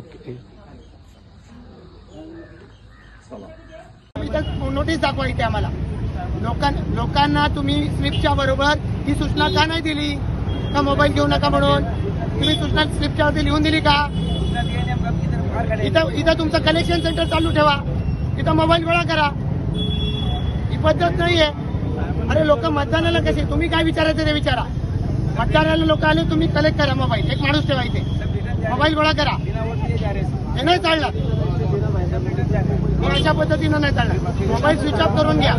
Okay इथं notice दाखवा इथे आम्हाला. लोकां लोकांना तुम्ही स्लिपच्या बरोबर ही सूचना का नाही दिली? का मोबाईल घेऊ नका म्हणून? तुम्ही सूचना स्लिपच्या वरती लिहून दिली का? इथं इथं तुमचं कलेक्शन सेंटर चालू ठेवा. इथं मोबाईल गोळा करा. ही पद्धत नाहीये. अरे लोक मतदानाला कसे? तुम्ही काय विचारायचं ते विचारा. मतदानाला लोक आले तुम्ही कलेक्ट करा मोबाईल. एक माणूस ठेवा इथे. मोबाईल गोळा करा. हे नाही चालणार. अशा पद्धतीनं नाही चालणार. मोबाईल स्विच ऑफ करून घ्या.